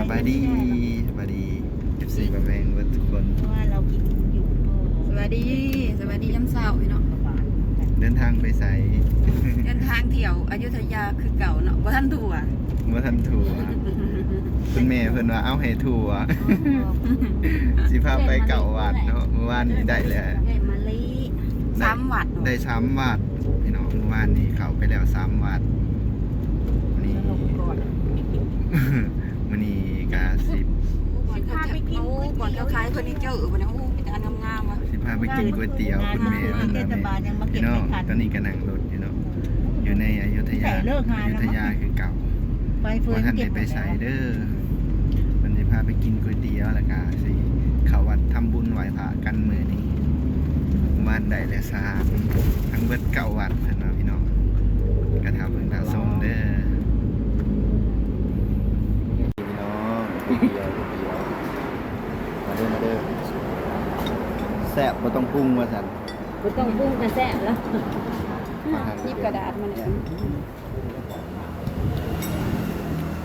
สบายดีสบายดีเอฟซีบะแวงเบิดทุกคน เพราะว่าเรากินอยู่ก็สวัสดี สวัสดีย้ำเช้าพี่เนาะประมาณกันเดินทางไปใส่เดินทางเที่ยวอยุธยาคือเก่าเนาะบ่ทันทัวร์เมื่อทันทัวร์คุณแม่เพิ่นว่าเอาให้ทัวร์สิพาไปเก่าวัดเนาะเมื่อวานนี้ได้แล้วเอ้ยมะลิสามวัดเนาะได้สามวัดพี่น้องเมื่อวานนี้เข้าไปแล้วสามวัดวันนี้ ลงก่อน วันนี้กาสิบบ่อนเขาจะเอาบ่อนเขาขายเฟอร์นิเจอร์บ่เนี่ยโอ้เป็นอันงามๆว่ะสิพาไปกินก๋วยเตี๋ยวคุณแม่เพิ่นเทว่าศบาลยังมาเก็พี่บน้อไม่งทันตอนนี้ก็นั่งรถอยู่เนาะอยู่ในอยุธยาใส่เลิกงานอแล้วยุธยาคือเก่าไปเฟื่อว่านท่านเก็ได้บไปใส่เด้อมันจะพาไปกินก๋วยเตี๋ยวแล้วก็สิเขาวัดทำบุญไหว้พระกันมื้อนี้วันได้และสามทั้งเบิดเก้าวัดเพิ่นว่าพี่น้องกระทำเพิ่นตาสมเด้อพี่น้องก๋วยเตี๋ยวก๋วยเตี๋ยว มาเด้อมาเด้อแซ่บบ่ต้องปรุงว่าซั่นก็ต้องปรุงกระแซ่บแล้วมาทานหยิบกระดาษมาเนี่ย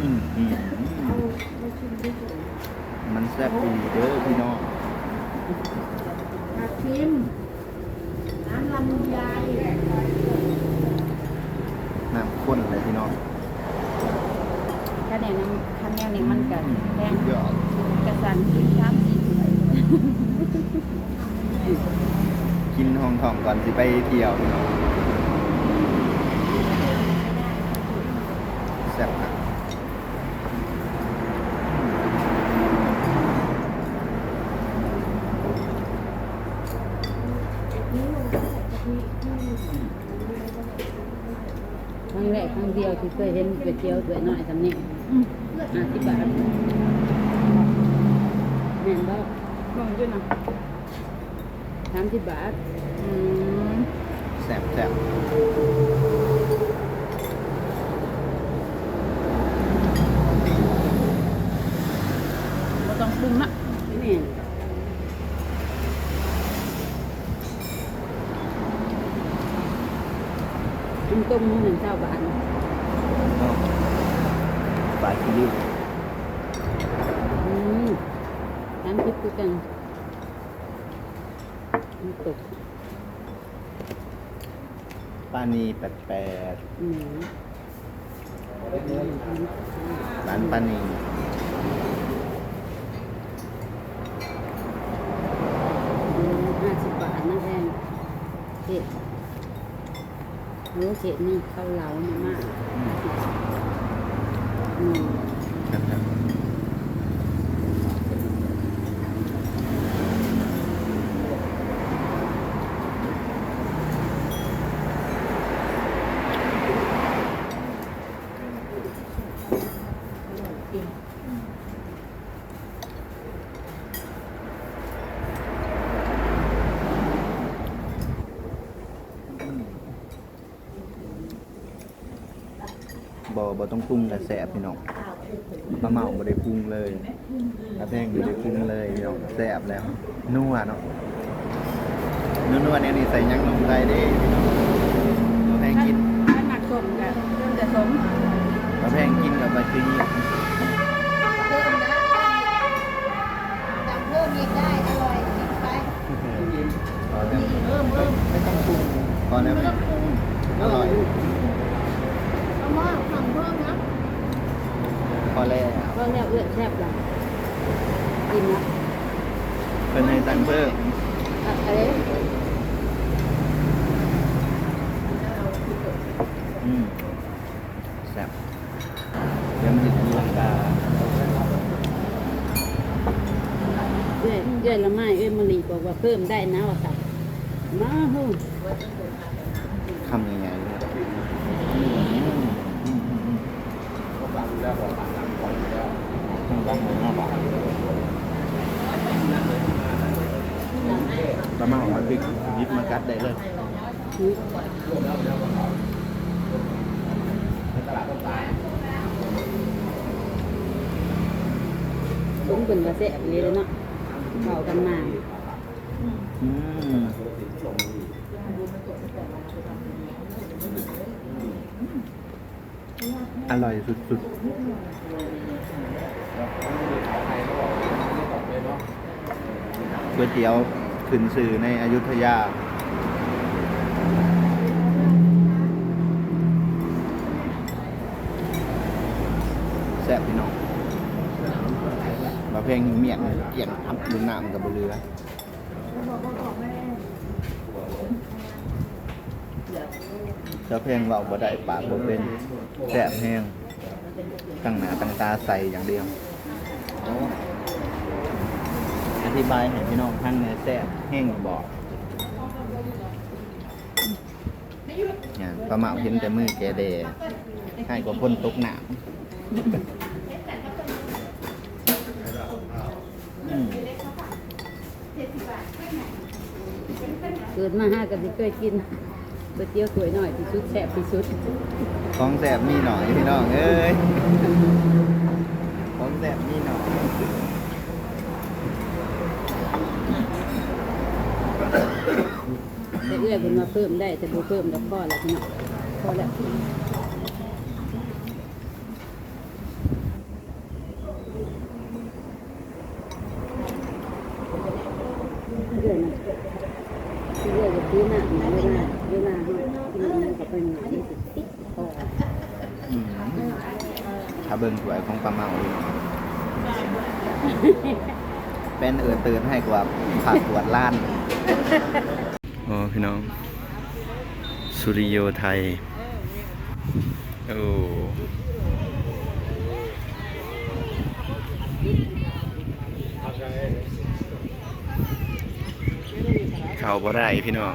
อืมอืมอืมมันแซ่บอีหลีเด้อพี่น้องมาชิมน้ำลำไยน้ำข้นเลยพี่น้องถ้าแนวนั้นคัน แนวนี้มันก็แพงเยอะกระสันกิน3 4ถ้วยกินห้องทองก่อนสิไปเที่ยวแซ่บครับครั้งแรกครั้งเดียวที่เคยเห็นก๋วยเตี๋ยวสวยหน่อยสำเนียง ห้าสิบบาทแม่นบ่ลงด้วยนะสามสิบบาทอืมแซ่บแซ่บบ่ต้องปรุงนะแม่นน้ำต้มหนึ่งเจ้าบาทปลาคิริว อืมสามสิบ คือกันน้ำตกปลานีแปดแปดอืมร้านปลานีห้าสิบบาทนะแพงเจ็ดโอ้เจ็ดนี่ข้าวเหลาเนี่ยมากอืมอืมแซ่บแซ่บ บ่บ่ ต้องปรุงแต่แซ่บพี่น้องมะเมาบ่ได้ปรุงเลยกระแพงบ่ได้ปรุงเลยพี่น้องแซ่บแล้วนัวเนาะนัวๆเนี่ยนี่ใส่หยังลงได้เด้พี่น้องกระแพงกินถ้าหนักสมก็เริ่มจะสมกระแพงกินกับไปคือนี่แต่เพิ่มอีกได้อร่อยกินไปพอแล้วเพิ่มเพิ่มไม่ต้องปรุงพอแล้วไม่ต้องปรุงอร่อยเอามาสั่งเพิ่มนะพอแล้วก็แล้วเอื้อนแซ่บละกินละเพิ่นให้สั่งเพิ่มอะไรอืมแซ่บเดี๋ยวมันจะตีลังกาเอื้อนเอื้อนละไม้เอื้อนมะลิบอกว่าเพิ่มได้นะว่าค่ะมาฮู้คำยังไง ทุกต้องเป็นกระเสะแบบนี้เลยเนาะเข่ากันมาอร่อยสุดๆก๋วยเตี๋ยวขึ้นสื่อในอยุธยา มาเพลงเมียงเกี่ยงอับลุงน้ำกับบเรือจ้าเพลงเราบ่ได้ปากบ่เป็นแซ่บแห้งตั้งหน้าตั้งตาใส่อย่างเดียว อธิบายให้พี่น้องท่านในแซ่บแห้งบอกเนี่ยประมาเห็นแต่มือแกเดให้กว่าพ่นตกหนามอืม เกิดมาห้ากับที่เคยกินก๋วยเตี๋ยวสวยหน่อยที่สุดแซ่บที่สุดของแซ่บมีหน่อยพี่น้องเอ้ยของแซ่บมีหน่อยแต่เอื้อยเป็นมาเพิ่มได้แต่บ่เพิ่มกับพ่อแล้วพี่น้องพอแล้วเอื้อยนะเอื้อยจะซื้อหน้าเวลาเวลาเฮากินมันก็เป็นอย่างนี้สิติ๊กพอ อืม ถ้าเบิ่งสวยของปลาเมาพี่น้องเป็นเอือตื่นให้กว่าผักกวดล้านโอ้พี่น้อง สุริโยไทย โอ้เขาบ่ได้พี่น้อง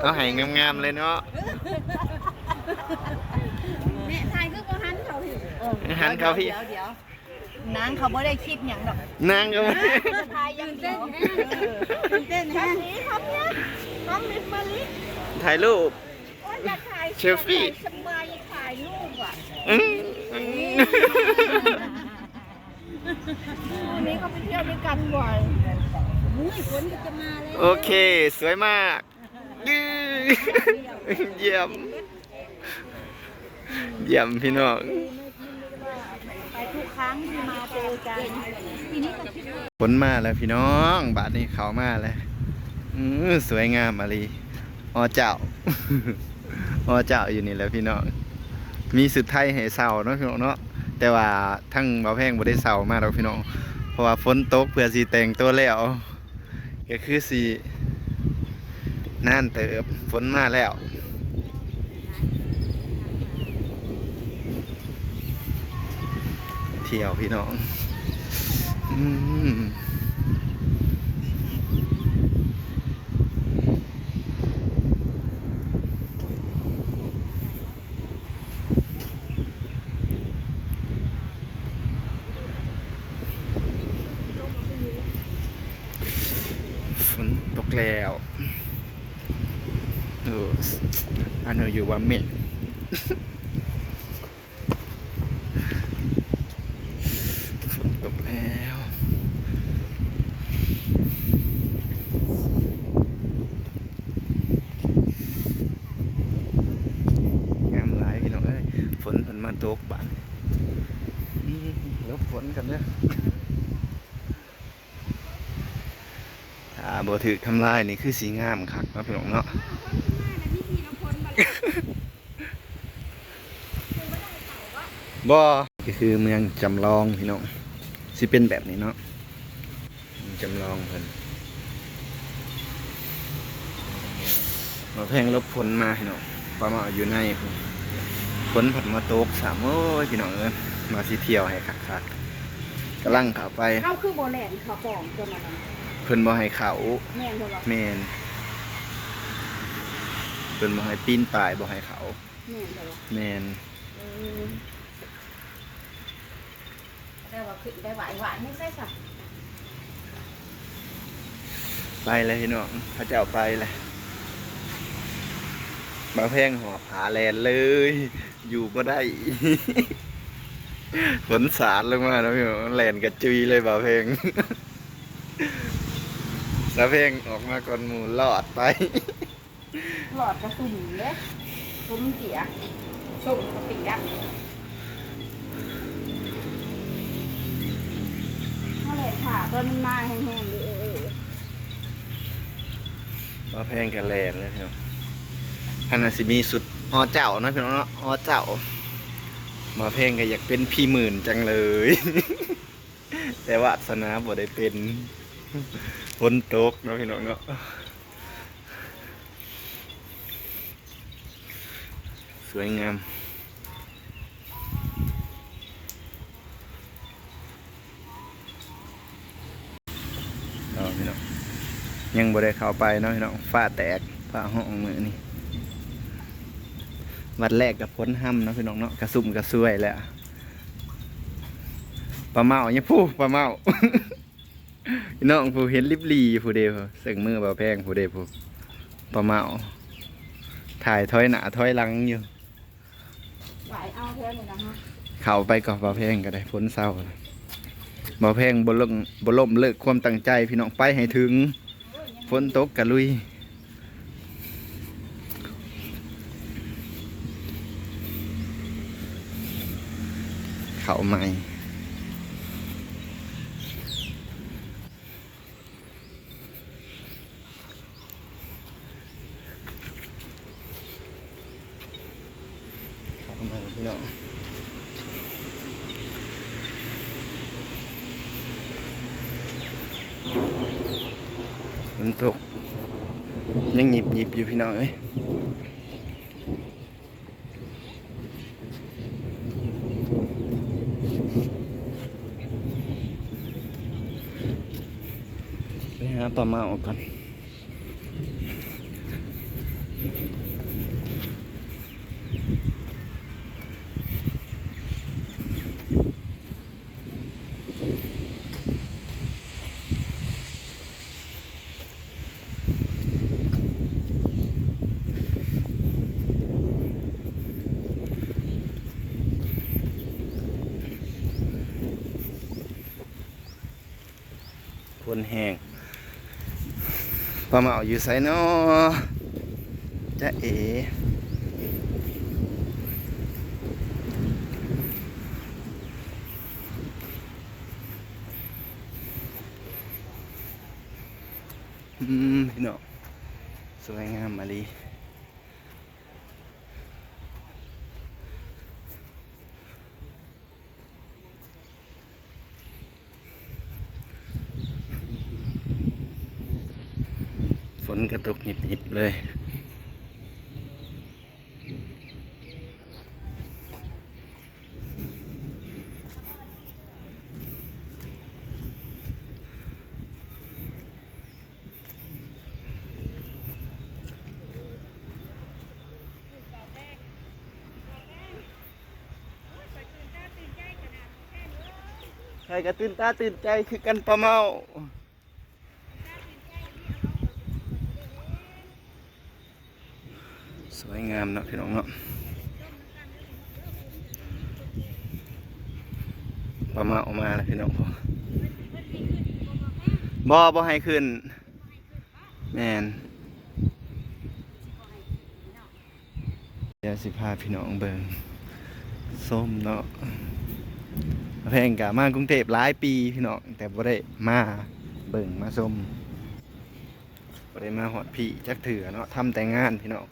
เอาให้งามๆเลยเนาะแม่ถ่ายคือบ่หันเขาพี่หันเขาพี่เดี๋ยวเดี๋ยวนางเขาบ่ได้คิดหยังดอกนางก็ไม่ถ่ายอย่างเดียวตื่นเต้นแฮะนี้ครับเนี่ยน้องลิฟมาลิถ่ายรูปโอ้ยอยากถ่ายเซลฟี่สบายอยากถ่ายรูปอะอื้ออื้อวันนี้ก็ไปเที่ยวด้วยกันบ่อยมุ้ย ฝนจะมาแล้วโอเค สวยมากเยี่ยม เยี่ยมพี่น้องไปทุกครั้งที่มาเจอกันปีนี้ก็คิดว่าฝนมาแล้วพี่น้อง บาทนี้เขามาแล้วอือสวยงามมาลีอเจ้าอเจ้าอยู่นี่แหล้วพี่น้อง มีสุดไทยให้เศร้าเนาะพี่น้องเนาะแต่ว่าทั้งบ่าวแพงบ่ได้เศร้ามากหรอกพี่น้อง เพราะว่าฝนตกเพื่อสิแต่งตัวแล้ว ก็คือสีน่านเติบฝนมาแล้วเที่ยวพี่น้อง อืมฝนตกแล้วเออ อันนี้อยู่ว่าเมฆฝนตกแล้วงามหลายพี่น้องเอ้ยฝนฝนมาตกบ้านอืมลบฝนกันเด้อถ้าบ่ถือทำลายนี่คือสีงามคักนะพี่น้องเนาะ บ่ก็คือเมืองจำลองพี่น้องสิเป็นแบบนี้เนาะเมืองจำลองเพิ่นมาแพงลบฝนมาพี่น้องประมาณอยู่ในพุ่นฝนผัดมาตกสามโอ้ยพี่น้องเอ้ยมาสิเที่ยวให้คักคักๆกำลังเขับไปเข้าคือโบแลนเขาปองตัวนั้นเพิ่นบ่ให้เขาแม่นบ่ว่าแมนเพิ่นบ่ให้ปีนป่ายบ่ให้เขาแม่นบ่ว่าแมนเออแต่ว่าขึ้นไปไหวหวานไม่ใช่สักไปเลยพี่น้องพระเจ้าไปเลยมาแพงหอบหาแลนเลย อยู่ก็ได้ ฝนสาดลงมาแล้วพี่น้องแลนกระจุยเลยบ่าวเพลงสาวเพลงออกมาก่อนหมูรอดไป หลอดกระสุนเลยซุ้มเสียส่งกระปิกเมื่อไรค่ะตอนมันมาแห้งๆเลยเออมาแพงกันแลนเลยพี่น้องอันนัสิมีสุดฮอเจ้านะพี่น้องเนาะฮอเจ้า มาเพลงก็อยากเป็นพี่หมื่นจังเลย แต่ว่าสนาบ่ได้เป็นฝนตกเนาะพี่น้องเนาะ สวยงามเนาพี่น้องยังบ่ได้เข้าไปเนาะพี่น้องฟ้าแตกฟ้าห้องมือนี่วัดแรกกับพ้นห้ำเนาะพี่น้องเนาะกระซุ่มกระซวยแหล้วปลาเมาเนี่ยผู้ปลาเมาพี่น้องผู้เห็นลิบลีผู้เดียวเสึงมือเบาแพงผู้เดียวผู้ปลาเมาถ่ายถอยหนาถอยหลังอยู่ ไหวเอาแท่านี้นะฮะเข้าไปกับเบาแพงก็ได้พ้นเศร้าบาแพงบ่ลงบ่ล่มเลิกความตั้งใจ พี่น้องไปให้ถึงฝนตกกะลุยเข้าใหม่ เข้าใหม่พี่น้อง ฝนตกยังหยิบหยิบอยู่พี่ น้องเอ้ยไปหาปลาเมาออก่อน นแหงปลาเมาอยู่ไสเนาะจะเอ๋มพี่น้องสวยงามมาลีฝ นกระตุกหิบๆเลยใครก็ตื่นตาตื่นใจคือกันปลาเมา สวยงามเนาะพี่น้องเนาะปลาเมาออกมาแล้วพี่น้องพ่อบอบอให้ขึ้น แมนเดี๋ยวสิพาพี่น้องเบิงส้มเนาะแพงกะมากรุงเทพหลายปีพี่น้องแต่บ่ได้มาเบิ่งมาส้มบ่ได้มาหอดพี่จักเถื่อเนาะทำแต่งานพี่น้อง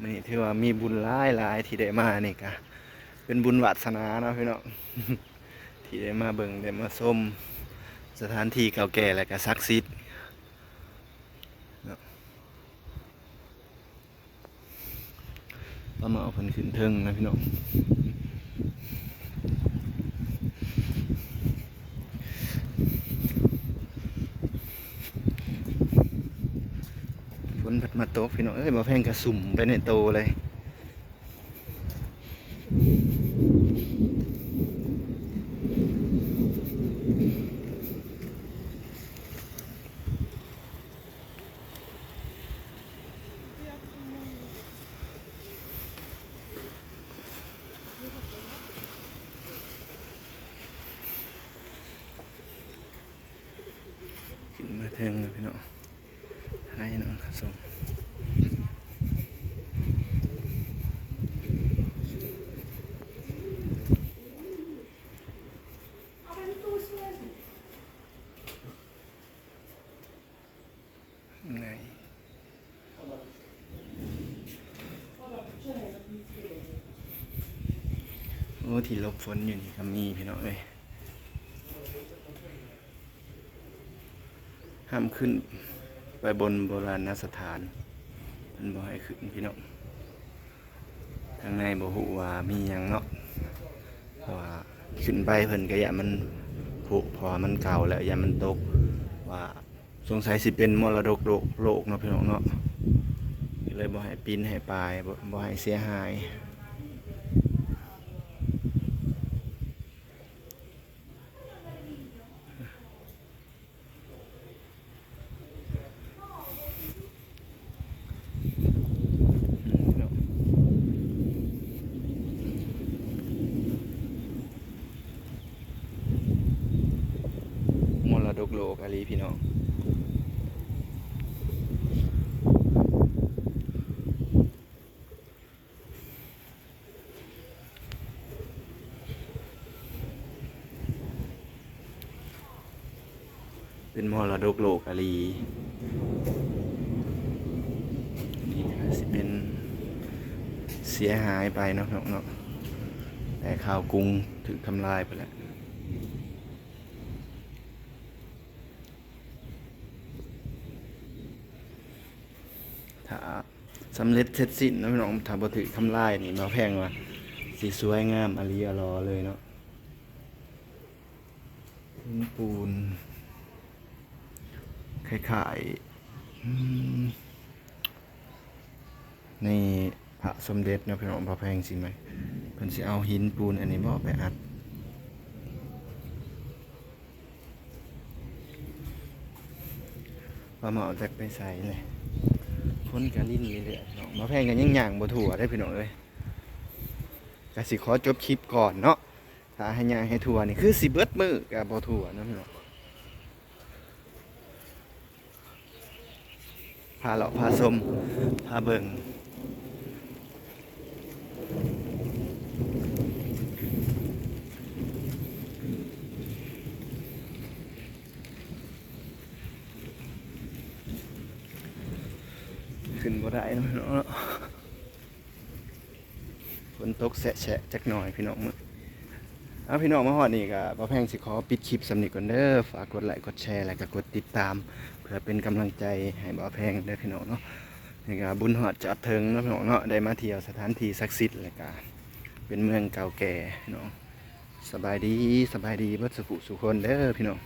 มันนี่ถือว่ามีบุญหลายหลายที่ได้มานี่กะเป็นบุญวัสนาเนาะพี่น้องที่ได้มาเบิ่งได้มาส้มสถานที่เก่าแก่และก็ศักดิ์สิทธิ์ประมาเอาเพิ่นขึ้นเทิงนะพี่น้อง ฝนพัด มาตกพี่น้องเอ้ยมาแพงกระสุ่มไปในโตเลย เส้มไหน โอ้ที่ลบฝนอยู่นี่ก็มีพี่น้องเอ้ยห้ามขึ้นไปบนโบราณสถานมันบ่ให้ขึ้นพี่น้องทางในบ่ฮู้ว่ามีหยังเนาะว่าขึ้นไปเพิ่นก็อย่ามันผุพอมันเก่าแล้วอย่ามันตกว่าสงสัยสิเป็นมรดกโลกโลกเนาะพี่น้องเนาะก็เลยบ่ให้ปีนให้ปลายบ่บ่ให้เสียหาย กโลกอาลีพี่น้องเป็นมรดกโลกอาลีนี่สิเป็นเสียหายไปเนาะพี่น้องเนาะแต่ข่าวกรุงถูกทำลายไปแล้ว ถ้า สำเร็จเสร็จสิ้นนะพี่น้องถ้าบ่ถือทำลายนี่มาแพงว่าสีสวยงามอารีอรอเลยเนาะพื้นปูนคล้ายๆอืมในพระสมเด็จนะพี่น้องพระแพงสิไหมเพิ่นสิเอาหินปูนอันนี้บ่ไปอัดปลาหมอจากไปใส่เลย พ้นกะลิ้นเรื่อยๆเนาะมาแพงกันยังย่างบ่ถั่วได้พี่น้องเอ้ยกะสิขอจบคลิปก่อนเนาะถ้าให้ย่างให้ถั่วนี่คือสิเบิดมือกับบ่ถั่วนาะพี่น้องพาเลาะพาสมพาเบิ่ง ขึ้นบ่ได้เนาะเนาะฝนตกแฉะๆจักหน่อยพี่น้องมื้อเอาพี่น้องมาฮอดนี่ก็บ่แพงสิขอปิดคลิปสำนิก่อนเด้อฝากกดไลค์กดแชร์แล้วก็กดติดตาม เพื่อเป็นกำลังใจให้บ่แพงเด้อพี่น้องเนาะนี่ก็บุญฮอดจอดถึงเนาะพี่น้องเนาะได้มาเที่ยวสถานที่ศักดิ์สิทธิ์แล้วก็เป็นเมืองเก่าแก่พี่น้องสบายดีสบายดีเบิดสุขสุขคนเด้อพี่น้อง